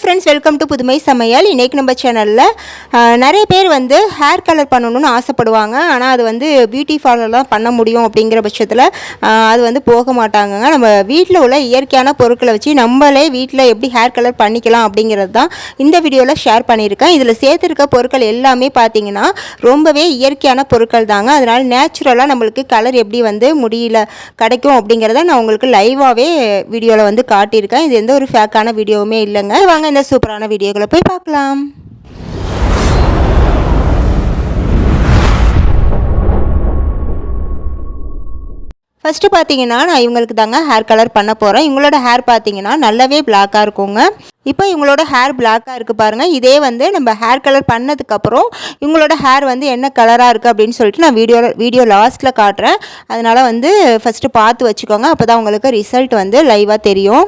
Friends welcome to புதுமை சமையல். இன்றைக்கி நம்ம சேனலில் நிறைய பேர் வந்து ஹேர் கலர் பண்ணணும்னு ஆசைப்படுவாங்க. ஆனால் அது வந்து பியூட்டி பார்லர்லாம் பண்ண முடியும் அப்படிங்கிற பட்சத்தில் அது வந்து போக மாட்டாங்கங்க. நம்ம வீட்டில் உள்ள இயற்கையான பொருட்களை வச்சு நம்மளே வீட்டில் எப்படி ஹேர் கலர் பண்ணிக்கலாம் அப்படிங்கிறது தான் இந்த வீடியோவில் ஷேர் பண்ணியிருக்கேன். இதில் சேர்த்துருக்க பொருட்கள் எல்லாமே பார்த்தீங்கன்னா ரொம்பவே இயற்கையான பொருட்கள் தாங்க. அதனால் நேச்சுரலாக நம்மளுக்கு கலர் எப்படி வந்து முடியல கிடைக்கும் அப்படிங்கிறத நான் உங்களுக்கு லைவாகவே வீடியோவில் வந்து காட்டியிருக்கேன். இது எந்த ஒரு ஃபேக்கான வீடியோவுமே இல்லைங்க. வாங்க இந்த சூப்பரான வீடியோக்களை போய் பார்க்கலாம். ஃபஸ்ட்டு பார்த்தீங்கன்னா நான் இவங்களுக்கு தாங்க ஹேர் கலர் பண்ண போகிறேன் இவங்களோட ஹேர் பார்த்தீங்கன்னா நல்லாவே பிளாக்காக இருக்குங்க. இப்போ இவங்களோட ஹேர் பிளாக்காக இருக்குது பாருங்கள் இதே வந்து நம்ம ஹேர் கலர் பண்ணதுக்கப்புறம் இவங்களோட ஹேர் வந்து என்ன கலராக இருக்குது அப்படின்னு சொல்லிட்டு நான் வீடியோ வீடியோ லாஸ்ட்டில் காட்டுறேன். அதனால் வந்து ஃபஸ்ட்டு பார்த்து வச்சுக்கோங்க. அப்போ தான் உங்களுக்கு ரிசல்ட் வந்து லைவாக தெரியும்.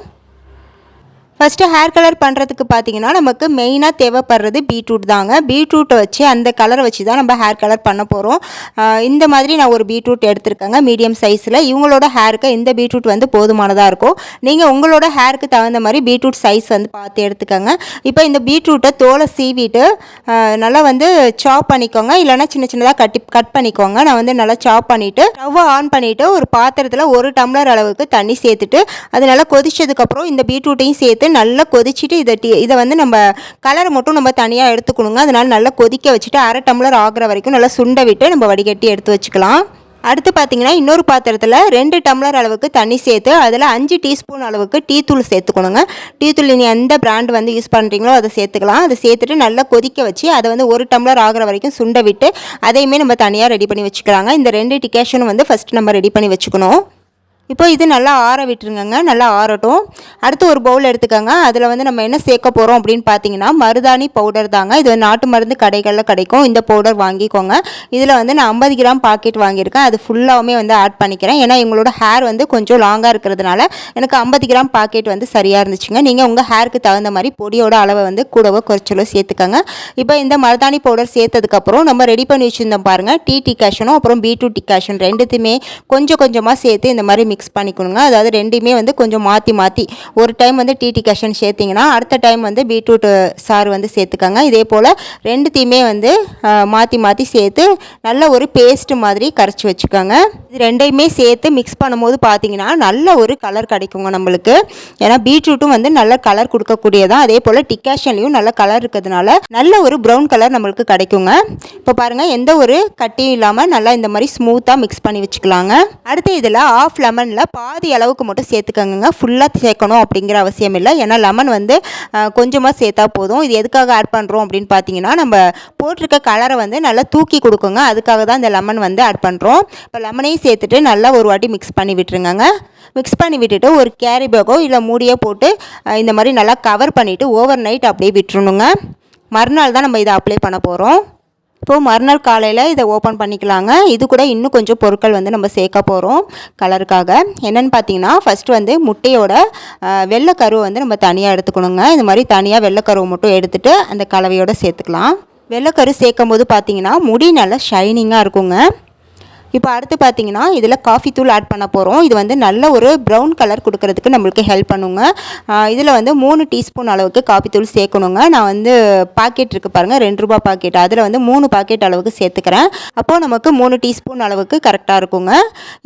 ஃபஸ்ட்டு ஹேர் கலர் பண்ணுறதுக்கு பார்த்தீங்கன்னா நமக்கு மெயினாக தேவைப்படுறது பீட்ரூட் தாங்க. பீட்ரூட்டை வச்சு அந்த கலரை வச்சு தான் நம்ம ஹேர் கலர் பண்ண போகிறோம் இந்த மாதிரி நான் ஒரு பீட்ரூட் எடுத்திருக்கேங்க மீடியம் சைஸில் இவங்களோட ஹேருக்கு இந்த பீட்ரூட் வந்து போதுமானதாக இருக்கும். நீங்கள் உங்களோட ஹேருக்கு தகுந்த மாதிரி பீட்ரூட் சைஸ் வந்து பார்த்து எடுத்துக்கோங்க. இப்போ இந்த பீட்ரூட்டை தோலை சீவிட்டு நல்லா வந்து சாப் பண்ணிக்கோங்க. இல்லைனா சின்ன சின்னதாக கட்டி கட் பண்ணிக்கோங்க. நான் வந்து நல்லா சாப் பண்ணிவிட்டு ஸ்டவ்வை ஆன் பண்ணிவிட்டு ஒரு பாத்திரத்தில் ஒரு டம்ளர் அளவுக்கு தண்ணி சேர்த்துட்டு அது நல்லா கொதிச்சதுக்கப்புறம் இந்த பீட்ரூட்டையும் சேர்த்து நல்லா கொதிச்சுட்டு இதை டீ இதை வந்து நம்ம கலரை மட்டும் நம்ம தனியாக எடுத்துக்கணுங்க. அதனால் நல்லா கொதிக்க வச்சுட்டு அரை டம்ளர் ஆகிற வரைக்கும் நல்லா சுண்டை விட்டு நம்ம வடிகட்டி எடுத்து வச்சுக்கலாம். அடுத்து பார்த்தீங்கன்னா இன்னொரு பாத்திரத்தில் ரெண்டு டம்ளர் அளவுக்கு தண்ணி சேர்த்து அதில் அஞ்சு டீஸ்பூன் அளவுக்கு டீ தூள் சேர்த்துக்கணுங்க. டீ தூள் நீ எந்த பிராண்ட் வந்து யூஸ் பண்ணுறீங்களோ அதை சேர்த்துக்கலாம். அதை சேர்த்துட்டு நல்லா கொதிக்க வச்சு அதை வந்து ஒரு டம்ளர் ஆகிற வரைக்கும் சுண்டை விட்டு அதையுமே நம்ம தனியாக ரெடி பண்ணி வச்சுக்கிறாங்க இந்த ரெண்டு டிகேஷனும் வந்து ஃபஸ்ட்டு நம்ம ரெடி பண்ணி வச்சுக்கணும். இப்போ இது நல்லா ஆற விட்டுருங்கங்க நல்லா ஆறட்டும். அடுத்து ஒரு பவுல் எடுத்துக்கோங்க. அதில் வந்து நம்ம என்ன சேர்க்க போகிறோம் அப்படின்னு பார்த்தீங்கன்னா மருதாணி பவுடர் தாங்க. இது வந்து நாட்டு மருந்து கடைகளில் கிடைக்கும். இந்த பவுடர் வாங்கிக்கோங்க. இதில் வந்து நான் ஐம்பது கிராம் பாக்கெட் வாங்கியிருக்கேன். அது ஃபுல்லாகவுமே வந்து ஆட் பண்ணிக்கிறேன். ஏன்னா எங்களோட ஹேர் வந்து கொஞ்சம் லாங்காக இருக்கிறதுனால எனக்கு ஐம்பது கிராம் பாக்கெட் வந்து சரியாக இருந்துச்சுங்க. நீங்கள் உங்கள் ஹேருக்கு தகுந்த மாதிரி பொடியோட அளவை வந்து கூடவோ குறைச்சலோ சேர்த்துக்கோங்க. இப்போ இந்த மருதாணி பவுடர் சேர்த்ததுக்கப்புறம் நம்ம ரெடி பண்ணி வச்சுருந்தோம் பாருங்கள் டீ டிகாஷனும் அப்புறம் பீட்ரூட் டிகாஷன் ரெண்டுத்தையுமே கொஞ்சம் கொஞ்சமாக சேர்த்து இந்த மாதிரி மிக்ஸ் மிக்ஸ் பண்ணிக்கணுங்க. அதாவது ரெண்டுமே வந்து கொஞ்சம் மாற்றி மாற்றி ஒரு டைம் வந்து டிடி கஷன் சேர்த்திங்கன்னா அடுத்த டைம் வந்து பீட்ரூட் சாறு வந்து சேர்த்துக்கோங்க. இதே போல் ரெண்டுத்தையுமே வந்து மாற்றி மாற்றி சேர்த்து நல்ல ஒரு பேஸ்ட் மாதிரி கரைச்சி வச்சுக்கோங்க. இது ரெண்டையுமே சேர்த்து மிக்ஸ் பண்ணும்போது பார்த்தீங்கன்னா நல்ல ஒரு கலர் கிடைக்குங்க நம்மளுக்கு. ஏன்னா பீட்ரூட்டும் வந்து நல்ல கலர் கொடுக்கக்கூடியதான் அதே போல் டிகாஷன்லேயும் நல்ல கலர் இருக்கிறதுனால நல்ல ஒரு ப்ரௌன் கலர் நம்மளுக்கு கிடைக்குங்க. இப்போ பாருங்கள் எந்த ஒரு கட்டியும் இல்லாமல் நல்லா இந்த மாதிரி ஸ்மூத்தாக மிக்ஸ் பண்ணி வச்சுக்கலாங்க. அடுத்து இதில் ஆஃப் லெமன் லெமனில் பாதி அளவுக்கு மட்டும் சேர்த்துக்கோங்க ஃபுல்லாக சேர்க்கணும் அப்படிங்கிற அவசியம் இல்லை. ஏன்னா லெமன் வந்து கொஞ்சமாக சேர்த்தா போதும். இது எதுக்காக ஆட் பண்ணுறோம் அப்படின்னு பார்த்தீங்கன்னா நம்ம போட்டிருக்க கலரை வந்து நல்லா தூக்கி கொடுக்குங்க. அதுக்காக தான் இந்த லெமன் வந்து ஆட் பண்ணுறோம் இப்போ லெமனையும் சேர்த்துட்டு நல்லா ஒரு வாட்டி மிக்ஸ் பண்ணி விட்டுருங்க மிக்ஸ் பண்ணி விட்டுட்டு ஒரு கேரி பேக்கோ இல்லை மூடியோ போட்டு இந்த மாதிரி நல்லா கவர் பண்ணிவிட்டு ஓவர் நைட் அப்படியே விட்டுருணுங்க மறுநாள் தான் நம்ம இதை அப்ளை பண்ண போகிறோம் இப்போது மறுநாள் காலையில் இதை ஓப்பன் பண்ணிக்கலாங்க. இது கூட இன்னும் கொஞ்சம் பொருட்கள் வந்து நம்ம சேர்க்க போகிறோம் கலருக்காக என்னென்னு பார்த்தீங்கன்னா ஃபஸ்ட்டு வந்து முட்டையோட வெள்ளைக்கருவை வந்து நம்ம தனியாக எடுத்துக்கணுங்க. இந்த மாதிரி தனியாக வெள்ளைக்கருவை மட்டும் எடுத்துகிட்டு அந்த கலவையோடு சேர்த்துக்கலாம். வெள்ளைக்கரு சேர்க்கும் போது பார்த்தீங்கன்னா முடி நல்லா ஷைனிங்காக இருக்குங்க. இப்போ அடுத்து பார்த்தீங்கன்னா இதில் காஃபி தூள் ஆட் பண்ண போகிறோம். இது வந்து நல்ல ஒரு ப்ரௌன் கலர் கொடுக்கறதுக்கு நம்மளுக்கு ஹெல்ப் பண்ணுங்க. இதில் வந்து மூணு டீஸ்பூன் அளவுக்கு காஃபி தூள் சேர்க்கணுங்க. நான் வந்து பாக்கெட் இருக்குது பாருங்கள் ரெண்டு ரூபா பாக்கெட் அதில் வந்து மூணு பாக்கெட் அளவுக்கு சேர்த்துக்கிறேன். அப்போது நமக்கு மூணு டீஸ்பூன் அளவுக்கு கரெக்டாக இருக்குங்க.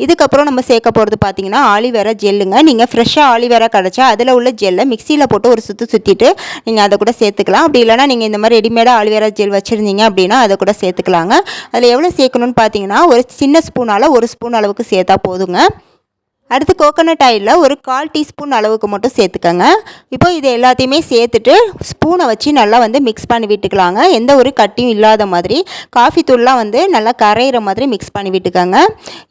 இதுக்கப்புறம் நம்ம சேர்க்க போகிறது பார்த்தீங்கன்னா ஆலிவேரா ஜெல்லுங்க நீங்கள் ஃப்ரெஷ்ஷாக ஆலிவேரா கிடச்சா அதில் உள்ள ஜெல்லை மிக்சியில் போட்டு ஒரு சுற்று சுற்றிட்டு நீங்கள் அதை கூட சேர்த்துக்கலாம். அப்படி இல்லைனா நீங்கள் இந்த மாதிரி ரெடிமேடாக ஆலிவேரா ஜெல் வச்சுருந்தீங்க அப்படின்னா அதை கூட சேர்த்துக்கலாங்க. அதில் எவ்வளோ சேர்க்கணும்னு பார்த்தீங்கன்னா ஒரு சின்ன சின்ன ஸ்பூனால் ஒரு ஸ்பூன் அளவுக்கு சேர்த்தா போதுங்க. அடுத்து கோகோனட் ஆயிலில் ஒரு கால் டீஸ்பூன் அளவுக்கு மட்டும் சேர்த்துக்கோங்க. இப்போ இது எல்லாத்தையுமே சேர்த்துட்டு ஸ்பூனை வச்சு நல்லா வந்து மிக்ஸ் பண்ணி விட்டுக்கலாங்க. எந்த ஒரு கட்டியும் இல்லாத மாதிரி காஃபி தூள்லாம் வந்து நல்லா கரையிற மாதிரி மிக்ஸ் பண்ணி விட்டுக்கோங்க.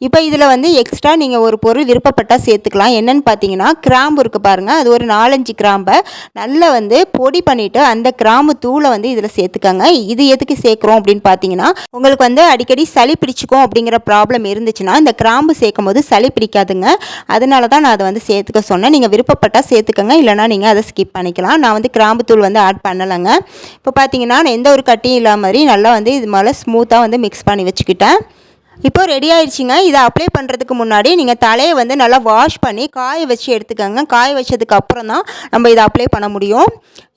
இப்போ இதில் வந்து எக்ஸ்ட்ரா நீங்கள் ஒரு பொருள் விருப்பப்பட்டால் சேர்த்துக்கலாம். என்னென்னு பார்த்தீங்கன்னா கிராம்பு இருக்குது பாருங்கள் அது ஒரு நாலஞ்சு கிராம்பை நல்லா வந்து பொடி பண்ணிவிட்டு அந்த கிராம்பு தூளை வந்து இதில் சேர்த்துக்கோங்க. இது எதுக்கு சேர்க்குறோம் அப்படின்னு பார்த்தீங்கன்னா உங்களுக்கு வந்து அடிக்கடி சளி பிடிச்சிக்கும் அப்படிங்கிற ப்ராப்ளம் இருந்துச்சுன்னா இந்த கிராம்பு சேர்க்கும் போது சளி பிடிக்காதுங்க. அதனால தான் நான் அதை வந்து சேர்த்துக்க சொன்னேன். நீங்கள் விருப்பப்பட்டால் சேர்த்துக்கங்க. இல்லைனா நீங்கள் அதை ஸ்கிப் பண்ணிக்கலாம். நான் வந்து கிராம்புத்தூள் வந்து ஆட் பண்ணலைங்க. இப்போ பார்த்தீங்கன்னா நான் எந்த ஒரு கட்டியும் இல்லாத மாதிரி நல்லா வந்து இது மேலே ஸ்மூத்தாக வந்து மிக்ஸ் பண்ணி வச்சுக்கிட்டேன். இப்போ ரெடி ஆயிடுச்சுங்க. இதை அப்ளை பண்ணுறதுக்கு முன்னாடி நீங்கள் தலையை வந்து நல்லா வாஷ் பண்ணி காய வச்சு எடுத்துக்கோங்க. காய வச்சதுக்கு அப்புறம் தான் நம்ம இதை அப்ளை பண்ண முடியும்.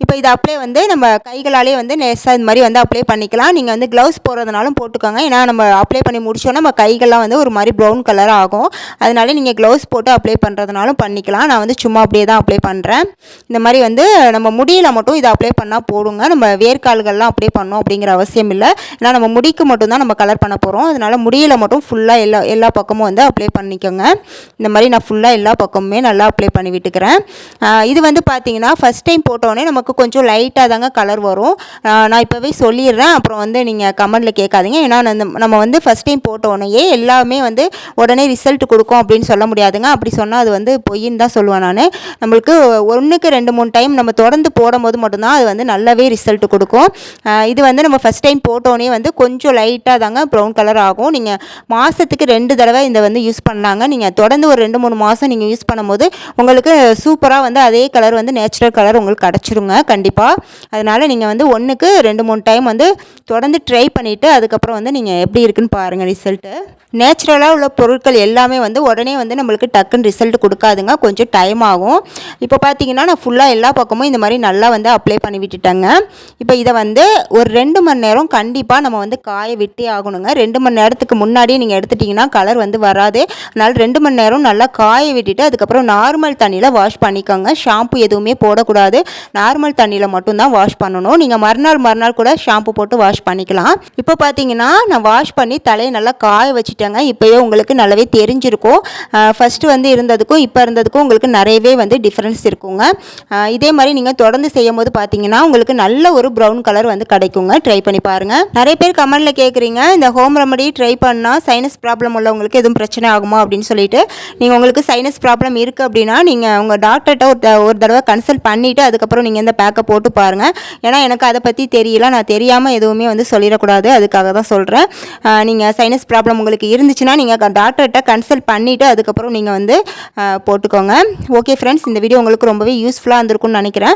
இப்போ இதை அப்ளை வந்து நம்ம கைகளாலே வந்து நெஸ்ஸாக இது மாதிரி வந்து அப்ளை பண்ணிக்கலாம். நீங்கள் வந்து க்ளவுஸ் போடுறதுனாலும் போட்டுக்கோங்க. ஏன்னா நம்ம அப்ளை பண்ணி முடிச்சோன்னா நம்ம கைகள்லாம் வந்து ஒரு மாதிரி ப்ரௌன் கலர் ஆகும். அதனால நீங்கள் க்ளவுஸ் போட்டு அப்ளை பண்ணுறதுனாலும் பண்ணிக்கலாம். நான் வந்து சும்மா அப்படியே தான் அப்ளை பண்ணுறேன் இந்த மாதிரி வந்து நம்ம முடியில் மட்டும் இதை அப்ளை பண்ணால் போடுங்க. நம்ம வேர்க்கால்கள்லாம் அப்ளை பண்ணோம் அப்படிங்கிற அவசியம் இல்லை. ஏன்னா நம்ம முடிக்கு மட்டும்தான் நம்ம கலர் பண்ண போகிறோம் அதனால் முடியில் மட்டும் ஃபுல்லாக எல்லா எல்லா பக்கமும் வந்து அப்ளை பண்ணிக்கோங்க. இந்த மாதிரி நான் ஃபுல்லாக எல்லா பக்கமுமே நல்லா அப்ளை பண்ணி விட்டுக்கிறேன். இது வந்து பார்த்தீங்கன்னா ஃபஸ்ட் டைம் போட்டோடனே நமக்கு கொஞ்சம் லைட்டாக தாங்க கலர் வரும். நான் இப்போவே சொல்லிடுறேன். அப்புறம் வந்து நீங்கள் கமெண்டில் கேட்காதீங்க. ஏன்னா நம்ம வந்து ஃபஸ்ட் டைம் போட்டோடனேயே எல்லாமே வந்து உடனே ரிசல்ட் கொடுக்கும் அப்படின்னு சொல்ல முடியாதுங்க. அப்படி சொன்னால் அது வந்து பொய்ன்னு தான் சொல்லுவேன் நான். நம்மளுக்கு ஒன்றுக்கு ரெண்டு மூணு டைம் நம்ம தொடர்ந்து போடும்போது மட்டும்தான் அது வந்து நல்லாவே ரிசல்ட் கொடுக்கும். இது வந்து நம்ம ஃபஸ்ட் டைம் போட்டோன்னே வந்து கொஞ்சம் லைட்டாக தாங்க ப்ரௌன் கலர் ஆகும். நீங்கள் மாதத்துக்கு ரெண்டு தடவை இந்த வந்து யூஸ் பண்ணாங்க. நீங்கள் தொடர்ந்து ஒரு ரெண்டு மூணு மாதம் நீங்கள் யூஸ் பண்ணும்போது உங்களுக்கு சூப்பராக வந்து அதே கலர் வந்து நேச்சுரல் கலர் உங்களுக்கு கிடச்சிருங்க கண்டிப்பாக அதனால் நீங்கள் வந்து ஒன்றுக்கு ரெண்டு மூணு டைம் வந்து தொடர்ந்து ட்ரை பண்ணிவிட்டு அதுக்கப்புறம் வந்து நீங்கள் எப்படி இருக்குன்னு பாருங்கள் ரிசல்ட்டு நேச்சுரலாக உள்ள பொருட்கள் எல்லாமே வந்து உடனே வந்து நம்மளுக்கு டக்குன்னு ரிசல்ட் கொடுக்காதுங்க. கொஞ்சம் டைம் ஆகும். இப்போ பார்த்தீங்கன்னா நான் ஃபுல்லாக எல்லா பக்கமும் இந்த மாதிரி நல்லா வந்து அப்ளை பண்ணி விட்டுட்டேங்க. இப்போ இதை வந்து ஒரு ரெண்டு மணி நேரம் கண்டிப்பாக நம்ம வந்து காய விட்டே ஆகணுங்க. ரெண்டு மணி நேரத்துக்கு முன்னாடியே நீங்கள் எடுத்துட்டிங்கன்னா கலர் வந்து வராது. அதனால் ரெண்டு மணி நேரம் நல்லா காய விட்டுட்டு அதுக்கப்புறம் நார்மல் தண்ணியில் வாஷ் பண்ணிக்கோங்க. ஷாம்பு எதுவுமே போடக்கூடாது. நார்மல் தண்ணியில் மட்டும்தான் வாஷ் பண்ணணும். நீங்கள் மறுநாள் மறுநாள் கூட ஷாம்பு போட்டு வாஷ் பண்ணிக்கலாம். இப்போ பார்த்தீங்கன்னா நான் வாஷ் பண்ணி தலையை நல்லா காய வச்சுட்டேங்க. இப்போயே உங்களுக்கு நல்லாவே தெரிஞ்சிருக்கும். ஃபஸ்ட்டு வந்து இருந்ததுக்கும் இப்போ இருந்ததுக்கும் உங்களுக்கு நிறையவே வந்து டிஃப்ரென்ஸ் இருக்குங்க. இதே மாதிரி நீங்கள் தொடர்ந்து செய்யும் போது பார்த்தீங்கன்னா உங்களுக்கு நல்ல ஒரு ப்ரௌன் கலர் வந்து கிடைக்குங்க. ட்ரை பண்ணி பாருங்கள் நிறைய பேர் கமெண்டில் கேட்குறீங்க இந்த ஹோம் ரெமடி ட்ரை பண்ணால் சைனஸ் ப்ராப்ளம் உள்ளவங்களுக்கு எதுவும் பிரச்சனை ஆகுமா அப்படின்னு சொல்லிட்டு நீங்கள் உங்களுக்கு சைனஸ் ப்ராப்ளம் இருக்குது அப்படின்னா நீங்கள் உங்கள் டாக்டர்கிட்ட ஒரு ஒரு தடவை கன்சல்ட் பண்ணிவிட்டு அதுக்கப்புறம் நீங்கள் இந்த பேக்கை போட்டு பாருங்கள் ஏன்னா எனக்கு அதை பற்றி தெரியல. நான் தெரியாமல் எதுவுமே வந்து சொல்லிடக்கூடாது. அதுக்காக தான் சொல்கிறேன் நீங்கள் சைனஸ் ப்ராப்ளம் உங்களுக்கு இருந்துச்சுன்னா நீங்கள் டாக்டர்கிட்ட கன்சல்ட் பண்ணிவிட்டு அதுக்கப்புறம் நீங்கள் வந்து போட்டுக்கோங்க. ஓகே ஃப்ரெண்ட்ஸ் இந்த வீடியோ உங்களுக்கு ரொம்பவே யூஸ்ஃபுல்லாக இருந்திருக்கும்னு நினைக்கிறேன்.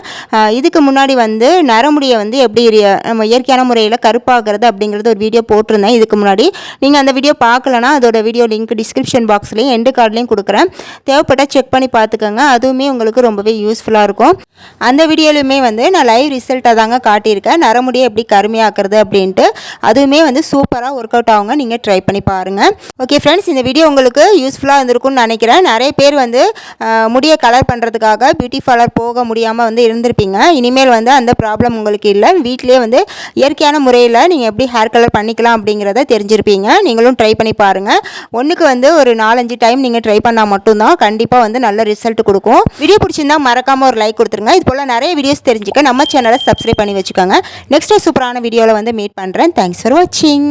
இதுக்கு முன்னாடி வந்து நரமுடியை வந்து எப்படி நம்ம இயற்கையான முறையில் கருப்பாகிறது அப்படிங்கிறது ஒரு வீடியோ போட்டிருந்தேன். இதுக்கு முன்னாடி நீங்கள் அந்த வீடியோ பார்க்கலனா அதோட வீடியோ லிங்க் டிஸ்கிரிப்ஷன் பாக்ஸ்லேயும் எண்டு கார்ட்லேயும் கொடுக்குறேன். தேவைப்பட்டால் செக் பண்ணி பார்த்துக்கோங்க. அதுவுமே உங்களுக்கு ரொம்பவே யூஸ்ஃபுல்லாக இருக்கும். அந்த வீடியோலையுமே வந்து நான் லைவ் ரிசல்ட்டை தாங்க காட்டியிருக்கேன். நரமுடியை எப்படி கருமையாக்குறது அப்படின்ட்டு. அதுவுமே வந்து சூப்பராக ஒர்க் அவுட் ஆகுங்க. நீங்கள் ட்ரை பண்ணி பாருங்கள் ஓகே ஃப்ரெண்ட்ஸ் இந்த வீடியோ உங்களுக்கு யூஸ்ஃபுல்லாக இருந்திருக்கும்னு நினைக்கிறேன். நிறைய பேர் வந்து முடியை கலர் பண்ணுறதுக்காக பியூட்டி பார்லர் போக முடியாமல் வந்து இருந்திருப்பீங்க. இனிமேல் வந்து அந்த ப்ராப்ளம் உங்களுக்கு இல்லை. வீட்டிலே வந்து இயற்கையான முறையில் நீங்கள் எப்படி ஹேர் கலர் பண்ணிக்கலாம் அப்படிங்கிறத தெரிஞ்சிருப்பீங்க. நீங்கள் நீங்களும் ட்ரை பண்ணி பாருங்கள் ஒன்றுக்கு வந்து ஒரு நாலஞ்சு டைம் நீங்கள் ட்ரை பண்ணால் மட்டும்தான் கண்டிப்பாக வந்து நல்ல ரிசல்ட் கொடுக்கும். வீடியோ பிடிச்சிருந்தா மறக்காமல் ஒரு லைக் கொடுத்துருங்க. இது போல் நிறைய வீடியோஸ் தெரிஞ்சுக்க நம்ம சேனலை சப்ஸ்கிரைப் பண்ணி வச்சுக்கோங்க. நெக்ஸ்ட்டு சூப்பரான வீடியோவில் வந்து மீட் பண்ணுறேன் தேங்க்ஸ் ஃபார் வாட்சிங்